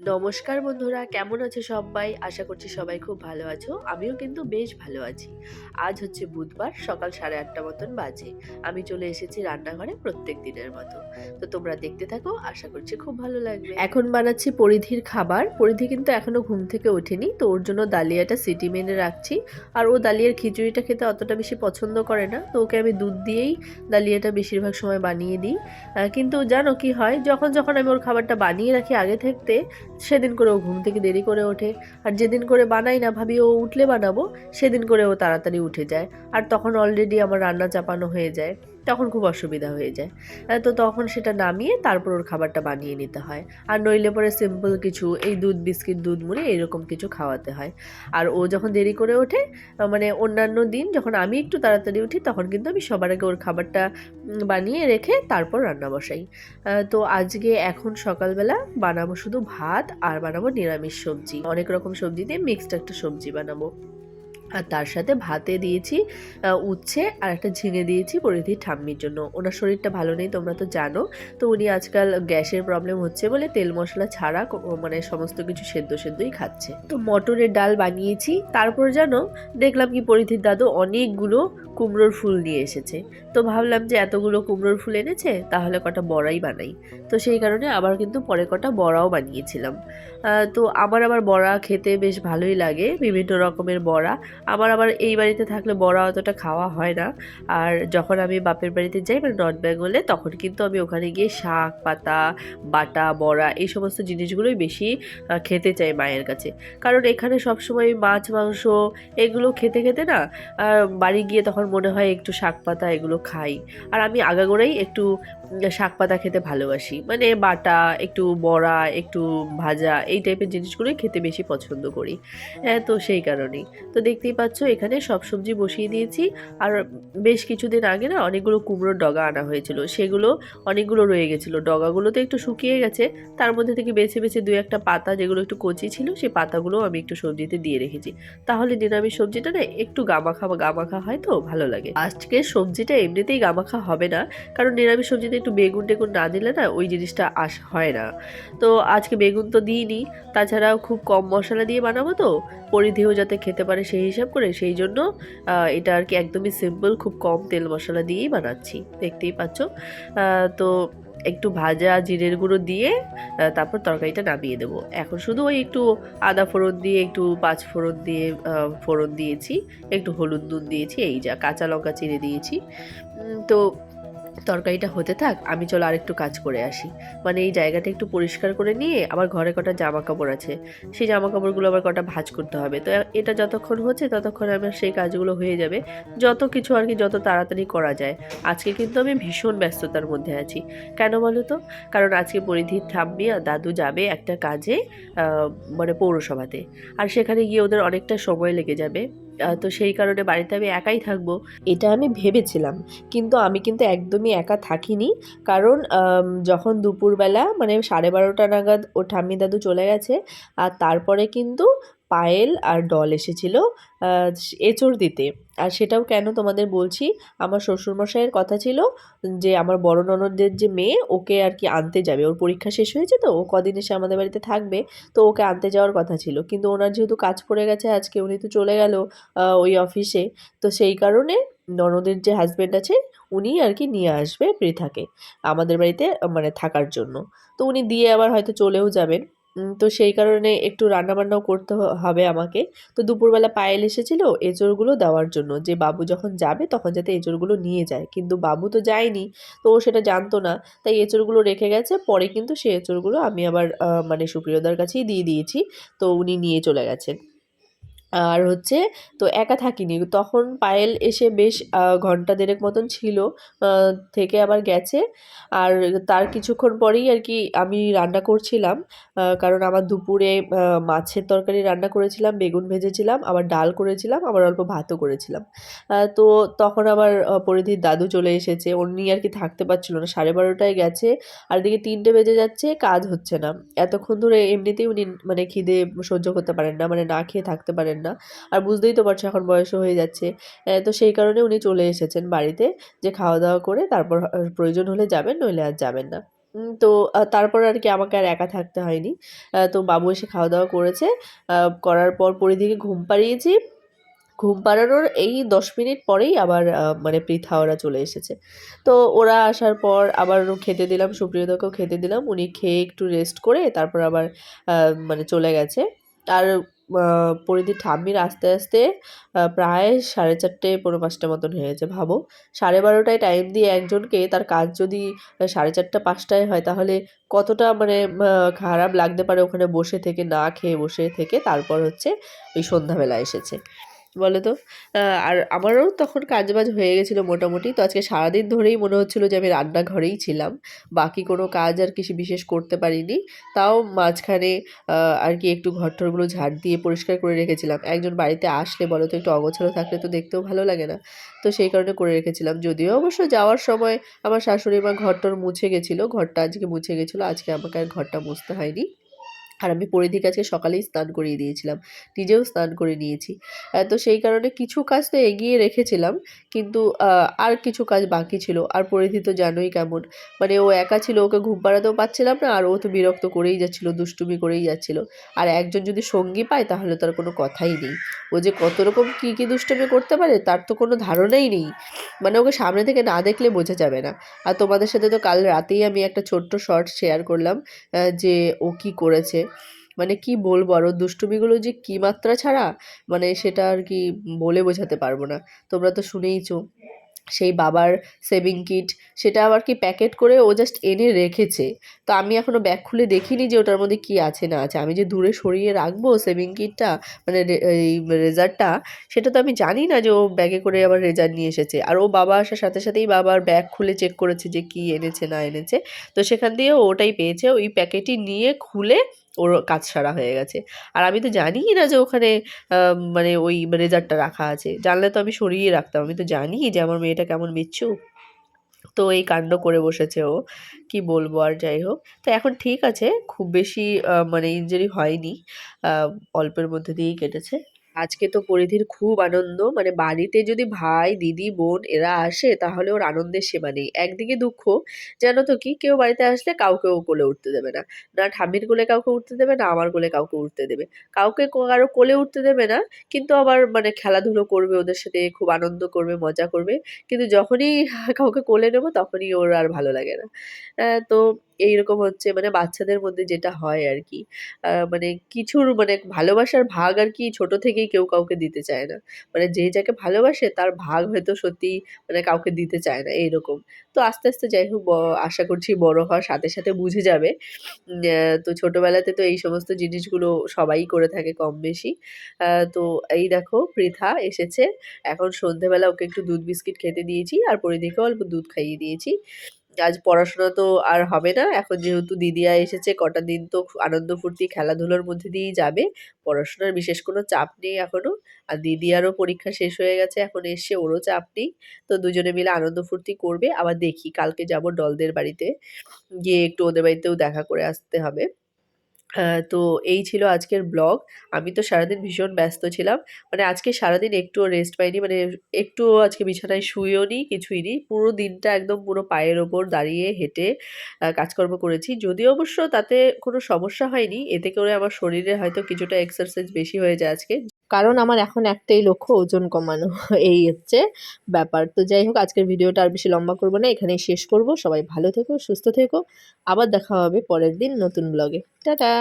নমস্কার বন্ধুরা, কেমন আছো সবাই? আশা করছি সবাই খুব ভালো আছো। আমিও কিন্তু বেশ ভালো আছি। আজ হচ্ছে বুধবার, সকাল সাড়ে আটটা মতন বাজে। আমি চলে এসেছি রান্নাঘরে প্রত্যেক দিনের মতো। তো তোমরা দেখতে থাকো, আশা করছি খুব ভালো লাগবে। এখন বানাচ্ছি পরিধির খাবার। পরিধি কিন্তু এখনও ঘুম থেকে ওঠেনি, তো ওর জন্য দালিয়াটা সিটি মেনে রাখছি। আর ও দালিয়ার খিচুড়িটা খেতে অতটা বেশি পছন্দ করে না, তো ওকে আমি দুধ দিয়েই দালিয়াটা বেশিরভাগ সময় বানিয়ে দিই। কিন্তু জানো কি হয়, যখন যখন আমি ওর খাবারটা বানিয়ে রাখি আগে থাকতে সেদিন করে ও ঘুম থেকে দেরি করে ওঠে। আর যেদিন করে বানাই না ভাবি, ও উঠলে বানাবো, সেদিন করে ও তাড়াতাড়ি উঠে যায়। আর তখন অলরেডি আমার রান্না চাপানো হয়ে যায়। তখন খুব অসুবিধা হয়ে যায়। তো তখন সেটা নামিয়ে তারপর ওর খাবারটা বানিয়ে নিতে হয়। আর নইলে পরে সিম্পল কিছু এই দুধ, বিস্কিট, দুধ মুড়ি এরকম কিছু খাওয়াতে হয়। আর ও যখন দেরি করে ওঠে মানে অন্যান্য দিন যখন আমি একটু তাড়াতাড়ি উঠি, তখন কিন্তু আমি সবার আগে ওর খাবারটা বানিয়ে রেখে তারপর রান্না বসাই। তো আজকে এখন সকালবেলা বানাবো শুধু ভাত আর বানাবো নিরামিষ সবজি। অনেক রকম সবজি দিয়ে মিক্সড একটা সবজি বানাবো। আর তার সাথে ভাতে দিয়েছি উচ্ছে আর একটা ঝিঙে দিয়েছি পরিধির ঠাম্মির জন্য। ওনার শরীরটা ভালো নেই, তোমরা তো জানো। তো উনি আজকাল গ্যাসের প্রবলেম হচ্ছে বলে তেল মশলা ছাড়া মানে সমস্ত কিছু সেদ্ধ সেদ্ধই খাচ্ছে। তো মটরের ডাল বানিয়েছি, তারপর জানো, দেখলাম কি পরিধির দাদু অনেকগুলো কুমড়োর ফুল নিয়ে এসেছে। তো ভাবলাম যে এতগুলো কুমড়োর ফুল এনেছে, তাহলে কটা বড়াই বানাই। তো সেই কারণে আবার কিন্তু পরে কটা বড়াও বানিয়েছিলাম। তো আমার আবার বড়া খেতে বেশ ভালোই লাগে, বিভিন্ন রকমের বড়া। আমার আবার এই বাড়িতে থাকলে বড়া অতটা খাওয়া হয় না। আর যখন আমি বাপের বাড়িতে যাই মানে নর্থ বেঙ্গলে, তখন কিন্তু আমি ওখানে গিয়ে শাক, পাতা, বাটা, বড়া এই সমস্ত জিনিসগুলোই বেশি খেতে চাই মায়ের কাছে। কারণ এখানে সবসময় মাছ, মাংস এগুলো খেতে খেতে না বাড়ি গিয়ে তখন মনে হয় একটু শাক পাতা এগুলো খাই। আর আমি আগাগোড়াই একটু শাক পাতা খেতে ভালোবাসি। মানে বাটা, একটু বড়া, একটু ভাজা, এই টাইপের জিনিসগুলোই খেতে বেশি পছন্দ করি। হ্যাঁ তো সেই কারণেই। তো দেখতেই পাচ্ছ, এখানে সব সবজি বসিয়ে দিয়েছি। আর বেশ কিছুদিন আগে না অনেকগুলো কুমড়োর ডগা আনা হয়েছিল। সেগুলো অনেকগুলো রয়ে গেছিল। ডগাগুলো তো একটু শুকিয়ে গেছে। তার মধ্যে থেকে বেছে বেছে দু একটা পাতা যেগুলো একটু কচি ছিল, সেই পাতাগুলো আমি একটু সবজিতে দিয়ে রেখেছি। তাহলে নিরামিষ সবজিটা না একটু গামাখা বা গামাখা হয় তো, ভালো লাগে। আজকে সবজিটা এমনিতেই গামাখা হবে না। কারণ নিরামিষ সবজিতে একটু বেগুন টেগুন না দিলে না ওই জিনিসটা আস হয় না। তো আজকে বেগুন তো দিইনি, তাছাড়াও খুব কম মশলা দিয়ে বানাবো তো, পরিধেয় যাতে খেতে পারে সেই হিসাব করে সেই জন্য এটা আর কি একদমই সিম্পল খুব কম তেল মশলা দিয়েই বানাচ্ছি, দেখতেই পাচ্ছ। তো একটু ভাজা জিরের গুঁড়ো দিয়ে তারপর তরকারিটা নামিয়ে দেবো। এখন শুধু ওই একটু আদা ফোড়ন দিয়ে, একটু পাঁচ ফোড়ন দিয়ে ফোড়ন দিয়েছি, একটু হলুদ নুন দিয়েছি, এই যা কাঁচা লঙ্কা চিড়ে দিয়েছি। তো তরকারিটা হতে থাক, আমি চলো আরেকটু কাজ করে আসি। মানে এই জায়গাটা একটু পরিষ্কার করে নিয়ে আবার ঘরে কটা জামা কাপড় আছে, সেই জামা কাপড়গুলো আবার কটা ভাজ করতে হবে। তো এটা যতক্ষণ হচ্ছে ততক্ষণ আমার সেই কাজগুলো হয়ে যাবে। যত কিছু আর কি যত তাড়াতাড়ি করা যায়। আজকে কিন্তু আমি ভীষণ ব্যস্ততার মধ্যে আছি। কেন বলো তো? কারণ আজকে পরিধির ঠাম্মি আর দাদু যাবে একটা কাজে মানে পৌরসভাতে। আর সেখানে গিয়ে ওদের অনেকটা সময় লেগে যাবে। তো সেই কারণে বাড়িতে আমি একাই থাকব। এটা আমি ভেবেছিলাম। কিন্তু আমি কিন্তু একদমই একা থাকিনি। কারণ যখন দুপুরবেলা মানে সাড়ে বারোটা নাগাদ ও ঠাম্মি দাদু চলে গেছে, আর তারপরে কিন্তু পায়েল আর ডল এসেছিল এঁচড় দিতে। আর সেটাও কেন তোমাদের বলছি, আমার শ্বশুরমশাইয়ের কথা ছিল যে, আমার বড় ননদের যে মেয়ে, ওকে আর কি আনতে যাবে। ওর পরীক্ষা শেষ হয়েছে তো, ও কদিন এসে আমাদের বাড়িতে থাকবে, তো ওকে আনতে যাওয়ার কথা ছিল। কিন্তু ওনার যেহেতু কাজ পড়ে গেছে আজকে, উনি তো চলে গেল ওই অফিসে। তো সেই কারণে ননদের যে হাজব্যান্ড আছে, উনি আর কি নিয়ে আসবে পৃথাকে, আমাদের বাড়িতে মানে থাকার জন্য। তো উনি দিয়ে আবার হয়তো চলেও যাবেন। তো সেই কারণে একটু রান্নাবান্নাও করতে হবে আমাকে। তো দুপুরবেলা পায়েল এসেছিল এঁচড়গুলো দেওয়ার জন্য। যে বাবু যখন যাবে তখন যাতে এঁচড়গুলো নিয়ে যায়। কিন্তু বাবু তো যায়নি, তো ও সেটা জানতো না। তাই এঁচড়গুলো রেখে গেছে। পরে কিন্তু সেই এঁচড়গুলো আমি আবার মানে সুপ্রিয়দার কাছেই দিয়ে দিয়েছি। তো উনি নিয়ে চলে গেছেন। আর হচ্ছে তো একা থাকিনি। তখন পায়েল এসে বেশ ঘণ্টা দেড়েক মতন ছিল থেকে আবার গেছে। আর তার কিছুক্ষণ পরেই আর কি আমি রান্না করছিলাম কারণ আমার দুপুরে মাছের তরকারি রান্না করেছিলাম, বেগুন ভেজেছিলাম, আবার ডাল করেছিলাম, আবার অল্প ভাতও করেছিলাম। তো তখন আবার পরিধির দাদু চলে এসেছে। উনি আর কি থাকতে পারছিল না, সাড়ে বারোটায় গেছে, আর এদিকে তিনটে বেজে যাচ্ছে, কাজ হচ্ছে না। এতক্ষণ ধরে এমনিতেই উনি মানে খিদে সহ্য করতে পারেন না মানে না খেয়ে থাকতে পারেন না আর বুঝতেই তো পারছ এখন বয়সও হয়ে যাচ্ছে তো সেই কারণে উনি চলে এসেছেন বাড়িতে যে খাওয়া দাওয়া করে তারপর প্রয়োজন হলে যাবেন নইলে আর যাবেন না তো তারপর আর কি আমাকে আর একা থাকতে হয়নি। তো বাবু এসে খাওয়া-দাওয়া করেছে। করার পর পরিধিকে ঘুম পাড়িয়েছি। ঘুম পাড়ানোর এই ১০ মিনিট পরেই আবার মানে পৃথা ওরা চলে এসেছে। তো ওরা আসার পর আবার খেতে দিলাম, সুপ্রিয়তাকেও খেতে দিলাম। উনি খেয়ে একটু রেস্ট করে তারপর আবার মানে চলে গেছে। আর আ পরিধির ঠাম্মির আস্তে আস্তে প্রায় সাড়ে চারটে পনেরো পাঁচটা মতন হয়েছে। ভাবো 12:30টায় টাইম দিয়ে একজনকে তার কাজ যদি সাড়ে চারটা, পাঁচটায় হয়, তাহলে কতটা মানে খারাপ লাগতে পারে ওখানে বসে থেকে, না খেয়ে বসে থেকে তারপর হচ্ছে ওই সন্ধ্যাবেলা এসেছে। বলো তো? আর আমারও তখন কাজবাজ হয়ে গেছিল মোটামুটি। তো আজকে সারাদিন ধরেই মনে হচ্ছিল যে আমি রান্নাঘরেই ছিলাম। বাকি কোনো কাজ আর কিছু বিশেষ করতে পারিনি। তাও মাঝখানে আর কি একটু ঘর-টরগুলো ঝাড় দিয়ে পরিষ্কার করে রেখেছিলাম। একজন বাড়িতে আসলে বলো তো একটু অগোছালো থাকলে তো দেখতেও ভালো লাগে না। তো সেই কারণে করে রেখেছিলাম। যদিও অবশ্য যাওয়ার সময় আমার শাশুড়ি মা ঘর-টর মুছে গেছিল ঘরটা আজকে মুছে গেছিল আজকে আমাকে আর ঘরটা মুছতে হয়নি। আর আমি পরিধিকে আজকে সকালেই স্নান করিয়ে দিয়েছিলাম। নিজেও স্নান করে নিয়েছি। তো সেই কারণে কিছু কাজ তো এগিয়ে রেখেছিলাম। কিন্তু আর কিছু কাজ বাকি ছিল। আর পরিধি তো জানোই কেমন। মানে ও একা ছিল, ওকে ঘুম পাড়াতেও পারছিলাম না। আর ও তো বিরক্ত করেই যাচ্ছিল, দুষ্টুমি করেই যাচ্ছিল। আর একজন যদি সঙ্গী পায় তাহলে তো আর কোনো কথাই নেই। ও যে কত রকম কী, কী দুষ্টুমি করতে পারে তার তো কোনো ধারণাই নেই। মানে ওকে সামনে থেকে না দেখলে বোঝা যাবে না। আর তোমাদের সাথে তো কাল রাতেই আমি একটা ছোট্ট শর্টস শেয়ার করলাম যে ও কী করেছে। মানে কি বলব আর ওর দুষ্টুমিগুলো যে কি মাত্রা ছাড়া মানে সেটা আর কি বলে বোঝাতে পারব না। তোমরা তো শুনেইছো। সেই বাবার সেভিং কিট সেটা আবার কি প্যাকেট করে ও জাস্ট এনে রেখেছে। তো আমি এখনও ব্যাগ খুলে দেখিনি যে ওটার মধ্যে কি আছে, না আছে। আমি যে দূরে সরিয়ে রাখব সেভিং কিটটা মানে এই রেজারটা সেটা তো আমি জানি না যে ও ব্যাগে করে আবার রেজার নিয়ে এসেছে। আর ও বাবা আসার সাথে সাথেই বাবার ব্যাগ খুলে চেক করেছে যে কি এনেছে, না এনেছে। তো সেখান দিয়ে ওটাই পেয়েছে। ওই প্যাকেটই নিয়ে খুলে ওর কাজ সারা হয়ে গেছে। আর আমি তো জানিই না যে ওখানে মানে ওই রেজারটা রাখা আছে। জানলে তো আমি সরিয়ে রাখতাম। আমি তো জানি যে আমার মেয়েটা কেমন মিচ্ছু তো এই কাণ্ড করে বসেছে ও। কি বলব আর যাই হোক। তো এখন ঠিক আছে। খুব বেশি মানে ইঞ্জুরি হয়নি। অল্পের মধ্যে দিয়েই কেটেছে। আজকে তো পরিধির খুব আনন্দ। মানে বাড়িতে যদি ভাই, দিদি, বোন এরা আসে তাহলে ওর আনন্দের সীমা নেই। একদিকে দুঃখ জানো তো কি? কেউ বাড়িতে আসলে কাউকে ও কোলে উঠতে দেবে না। না ঠাম্মির কোলে কাউকে উঠতে দেবে, না আমার কোলে কাউকে উঠতে দেবে। কাউকে কারও কোলে উঠতে দেবে না। কিন্তু আবার মানে খেলাধুলো করবে ওদের সাথে, খুব আনন্দ করবে, মজা করবে। কিন্তু যখনই কাউকে কোলে নেব তখনই ওর আর ভালো লাগে না। তো এইরকম হচ্ছে মানে বাচ্চাদের মধ্যে যেটা হয় আর কি মানে কিছুর মানে ভালোবাসার ভাগ আর কি ছোট থেকেই কেউ কাউকে দিতে চায় না। মানে যে যাকে ভালোবাসে তার ভাগ হয়তো সত্যিই মানে কাউকে দিতে চায় না এইরকম। তো আস্তে, আস্তে যাই হোক আশা করছি বড় হওয়ার সাথে, সাথে বুঝে যাবে। তো ছোটবেলাতে তো এই সমস্ত জিনিসগুলো সবাই করে থাকে কম বেশি। তো এই দেখো পৃথা এসেছে। এখন সন্ধ্যেবেলা ওকে একটু দুধ বিস্কিট খেতে দিয়েছি আর পরিধিকেও অল্প দুধ খাইয়ে দিয়েছি। আজ পড়াশোনা তো আর হবে না। এখন যেহেতু দিদিয়া এসেছে, কটা দিন তো আনন্দ ফুর্তি, খেলাধুলোর মধ্যে দিয়েই যাবে। পড়াশোনার বিশেষ কোনো চাপ নেই এখনও আর দিদিয়ারও পরীক্ষা শেষ হয়ে গেছে। এখন এসে ওরও চাপ নেই। তো দুজনে মিলে আনন্দ ফুর্তি করবে। আবার দেখি, কালকে যাব ডলদের বাড়িতে। গিয়ে একটু ওদের বাড়িতেও দেখা করে আসতে হবে। তো এই ছিল আজকের ব্লগ। আমি তো সারাদিন ভীষণ ব্যস্ত ছিলাম। মানে আজকে সারাদিন একটুও রেস্ট পাইনি। মানে একটুও আজকে বিছানায় শুয়েও নি, কিছুই নি। পুরো দিনটা একদম পুরো পায়ের ওপর দাঁড়িয়ে হেঁটে কাজকর্ম করেছি। যদিও অবশ্য তাতে কোনো সমস্যা হয়নি। এতে করে আমার শরীরে হয়তো কিছুটা এক্সারসাইজ বেশি হয়ে যায় আজকে। কারণ আমার এখন একটাই লক্ষ্য ওজন কমানো। এই হচ্ছে ব্যাপার। তো যাই হোক আজকের ভিডিওটা আর বেশি লম্বা করব না। এখানেই শেষ করব। সবাই ভালো থেকো, সুস্থ থেকো। আবার দেখা হবে পরের দিন নতুন ব্লগে। টাটা!